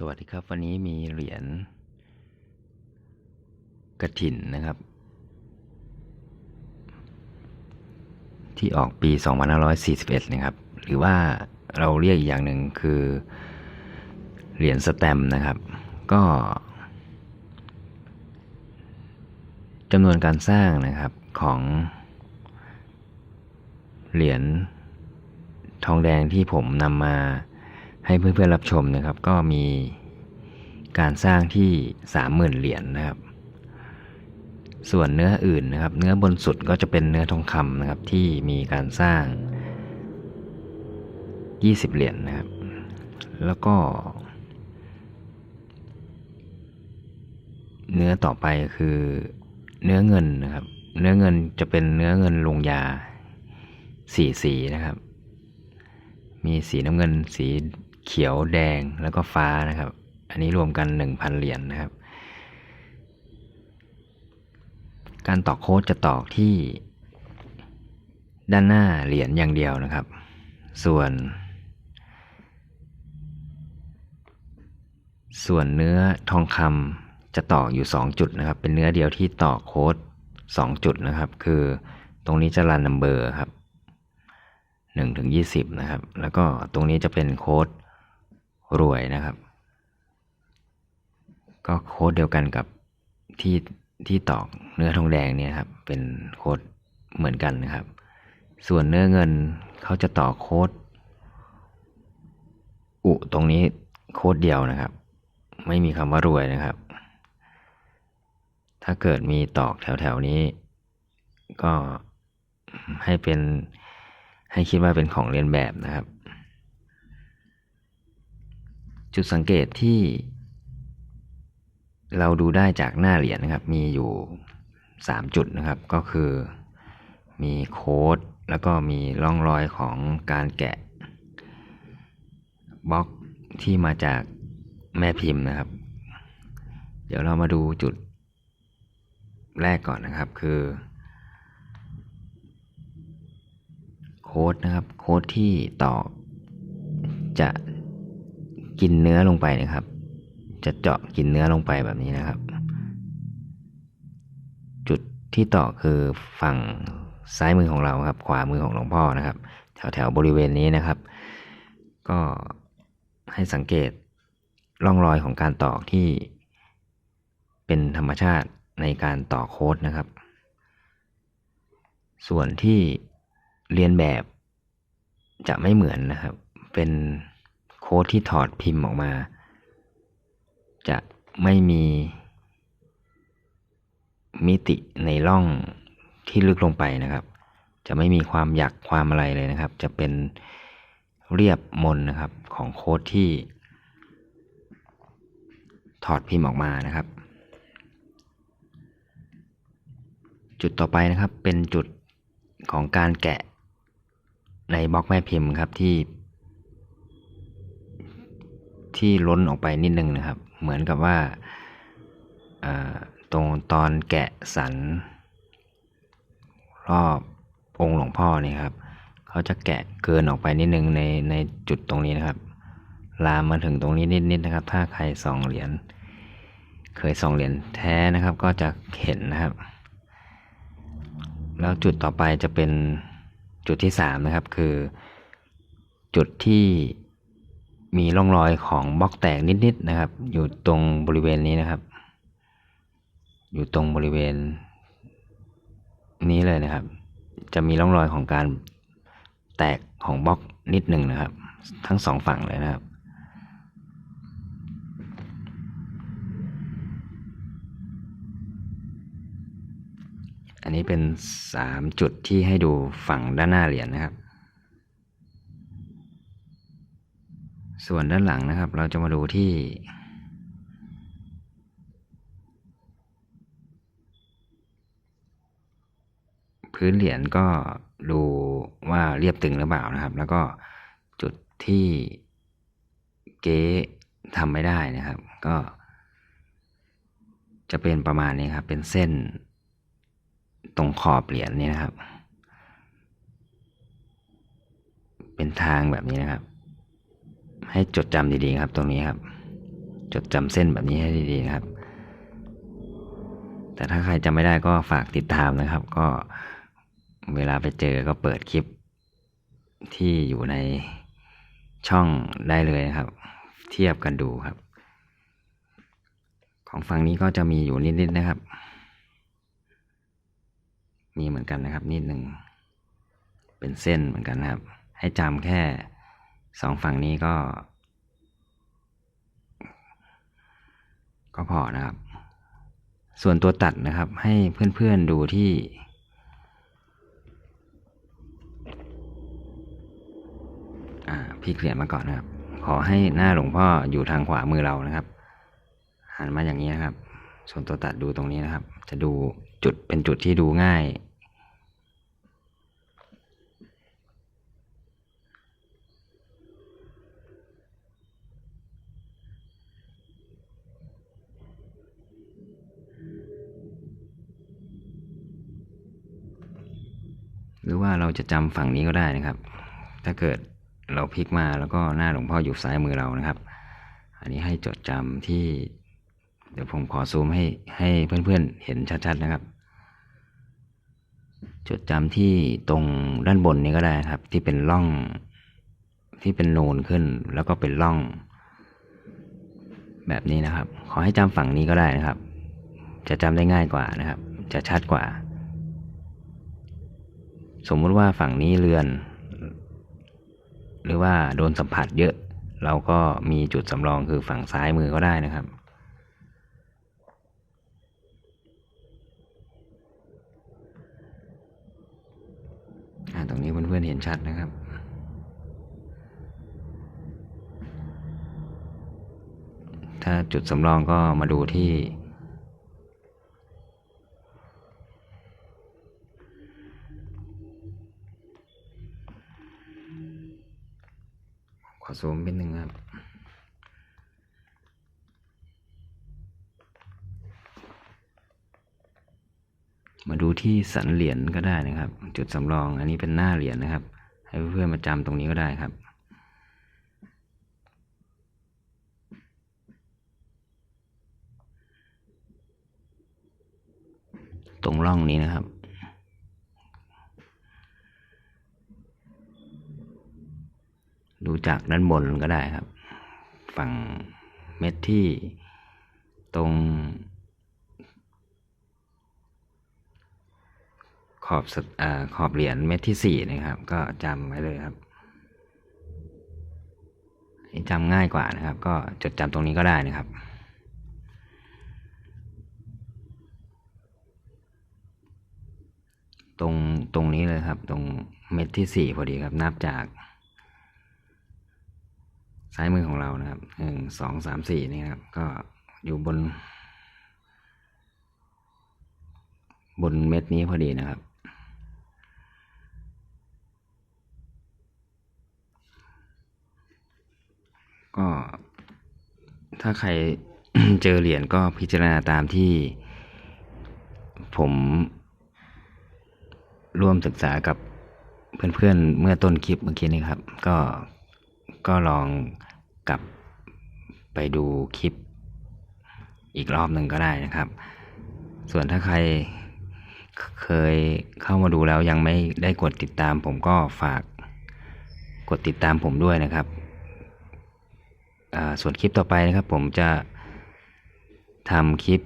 สวัสดีครับ วันนี้มีเหรียญกระถินนะครับ ที่ออกปี 2541 นะครับ หรือว่าเราเรียกอีกอย่างหนึ่งคือเหรียญสแตมนะครับ ก็จำนวนการสร้างนะครับของเหรียญทองแดงที่ผมนำมา ให้เพื่อนๆรับชมนะครับ ก็มีการสร้างที่ 30,000 เหรียญนะครับ ส่วนเนื้ออื่นนะครับ เนื้อบนสุดก็จะเป็นเนื้อทองคำนะครับที่มีการสร้าง 20 เหรียญนะครับ แล้วก็ เนื้อต่อไปคือเนื้อเงินนะครับ เนื้อเงินจะเป็นเนื้อเงินลงยาสีสีนะครับ มีสีน้ำเงินสี เขียวแดงแล้วก็ฟ้านะครับ อันนี้รวมกัน 1,000 เหรียญนนะครับ การตอกโค้ดจะตอกที่ ด้านหน้าเหรียญอย่างเดียวนะครับ ส่วน ส่วนเนื้อทองคำจะตอกอยู่ 2 จุดนะครับ เป็นเนื้อเดียวที่ตอกโค้ด 2 จุดนะครับ คือตรงนี้จะรันนัมเบอร์ครับ1ถึง20 นะครับ แล้วก็ตรงนี้จะเป็นโค้ด รวยนะครับ ก็โค้ดเดียวกันกับที่ที่ตอกเนื้อทองแดงเนี่ยครับ เป็นโค้ดเหมือนกันนะครับ ส่วนเนื้อเงินเขาจะต่อโค้ดอุตรงนี้โค้ดเดียวนะครับ ไม่มีคำว่ารวยนะครับ ถ้าเกิดมีตอกแถวๆนี้ ก็ให้เป็นให้คิดว่าเป็นของเรียนแบบนะครับ จุดสังเกตที่ เราดูได้จากหน้าเหรียญนะครับ มีอยู่ 3 จุดนะครับ ก็คือมีโค้ดแล้วก็มีร่องรอยของการแกะบล็อกที่มาจากแม่พิมพ์นะครับ เดี๋ยวเรามาดูจุดแรกก่อนนะครับคือโค้ดนะครับ โค้ดที่ตอกจะ กินเนื้อลงไปนะครับ จะเจาะกินเนื้อลงไปแบบนี้นะครับ จุดที่ต่อคือฝั่งซ้ายมือของเราครับ ขวามือของหลวงพ่อนะครับ แถวแถวบริเวณนี้นะครับ ก็ให้สังเกตร่องรอยของการตอกที่เป็นธรรมชาติในการต่อโค้ดนะครับ ส่วนที่เรียนแบบจะไม่เหมือนนะครับ เป็น โค้ดที่ถอดพิมพ์ออกมา จะไม่มีมิติในร่องที่ลึกลงไปนะครับ จะไม่มีความหยักความอะไรเลยนะครับ จะเป็นเรียบมนนะครับของโค้ดที่ ถอดพิมพ์ออกมานะครับ จุดต่อไปนะครับเป็นจุดของการแกะในบล็อกแม่พิมพ์ครับที่ ที่ล้นออกไปนิดนึงนะครับ เหมือนกับว่าตรงตอนแกะสัน รอบองค์หลวงพ่อนี่ครับ เขาจะแกะเกินออกไปนิดนึงในในจุดตรงนี้นะครับ ลามมาถึงตรงนี้นิดๆนนะครับ ถ้าใครส่องเหรียญเคยส่องเหรียญแท้นะครับ ก็จะเห็นนะครับ แล้วจุดต่อไปจะเป็นจุดที่สามนะครับ คือ จุดที่ มีร่องรอยของบล็อกแตกนิดๆนะครับ อยู่ตรงบริเวณนี้นะครับ อยู่ตรงบริเวณ นี้เลยนะครับ จะมีร่องรอยของการแตกของบล็อกนิดหนึ่งนะครับ ทั้งสองฝั่งเลยนะครับอันนี้เป็นสามจุดที่ให้ดูฝั่งด้านหน้าเหรียญนะครับ ส่วนด้านหลังนะครับ เราจะมาดูที่ พื้นเหรียญก็ดูว่าเรียบตึงหรือเปล่านะครับ แล้วก็จุดที่เก๊ทำไม่ได้นะครับ ก็ จะเป็นประมาณนี้ครับ เป็นเส้นตรงขอบเหรียญนี่นะครับ เป็นทางแบบนี้นะครับ ให้จดจำดีๆครับ ตรงนี้ครับ จดจำเส้นแบบนี้ให้ดีๆนะครับ แต่ถ้าใครจำไม่ได้ก็ฝากติดตามนะครับ ก็เวลาไปเจอก็เปิดคลิปที่อยู่ในช่องได้เลยนะครับ เทียบกันดูครับ ของฝั่งนี้ก็จะมีอยู่นิดๆนะครับ มีเหมือนกันนะครับ นิดหนึ่งเป็นเส้นเหมือนกันนะครับ ให้จำแค่ สองฝั่งนี้ก็ ก็พอนะครับ ส่วนตัวตัดนะครับ ให้เพื่อนๆดูที่พลิกเหรียญมาก่อนนะครับ ขอให้หน้าหลวงพ่ออยู่ทางขวามือเรานะครับหันมาอย่างนี้นะครับ ส่วนตัวตัดดูตรงนี้นะครับ จะดูจุดเป็นจุดที่ดูง่าย เราจะจำฝั่งนี้ก็ได้นะครับ ถ้าเกิดเราพลิกมาแล้วก็หน้าหลวงพ่ออยู่ซ้ายมือเรานะครับ อันนี้ให้จดจำที่ เดี๋ยวผมขอซูมให้ให้เพื่อนๆเห็นชัดๆนะครับ จดจำที่ตรงด้านบนนี้ก็ได้ครับ ที่เป็นร่องที่เป็นนูนขึ้นแล้วก็เป็นร่อง แบบนี้นะครับ ขอให้จำฝั่งนี้ก็ได้นะครับ จะจำได้ง่ายกว่านะครับ จะชัดกว่า สมมุติว่าฝั่งนี้เรือน หรือว่าโดนสัมผัสเยอะ เราก็มีจุดสำรองคือฝั่งซ้ายมือก็ได้นะครับ ตรงนี้เพื่อนๆเห็นชัดนะครับถ้าจุดสำรองก็มาดูที่ ขอซูมเป็นหนึ่งครับ มาดูที่สันเหรียญก็ได้นะครับ จุดสำรองอันนี้เป็นหน้าเหรียญนะครับ ให้เพื่อนๆมาจำตรงนี้ก็ได้ครับตรงร่องนี้นะครับ ดูจากด้านบนก็ได้ครับ ฝั่งเม็ดที่ตรงขอบอขอบเหรียญเม็ดที่สี่นะครับ ก็จำไว้เลยครับจำง่ายกว่านะครับ ก็จดจำตรงนี้ก็ได้นะครับ ตรงตรงนี้เลยครับ ตรงเม็ดที่สี่พอดีครับ นับจาก ซ้ายมือของเรานะครับหนึ่งสองสามสี่นี่ครับ ก็อยู่บน บนเม็ดนี้พอดีนะครับ ก็ถ้าใครเจอเหรียญก็พิจารณาตามที่ผมร่วมศึกษากับเพื่อนๆเมื่อต้นคลิปเมื่อกี้นี้ครับ ก็ ก็ลองกลับไปดูคลิปอีกรอบหนึ่งก็ได้นะครับ ส่วนถ้าใครเคยเข้ามาดูแล้วยังไม่ได้กดติดตาม ผมก็ฝากกดติดตามผมด้วยนะครับ ส่วนคลิปต่อไปนะครับ ผมจะทำคลิป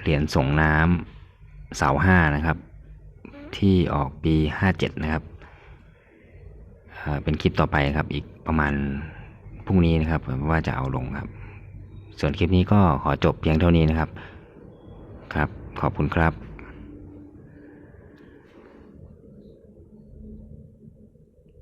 เหรียญส่งน้ำเสาห้านะครับ ที่ออกปีห้าเจ็ดนะครับ เป็นคลิปต่อไปครับ อีกประมาณพรุ่งนี้นะครับว่าจะเอาลงครับ ส่วนคลิปนี้ก็ขอจบเพียงเท่านี้นะครับ ครับ ขอบคุณครับ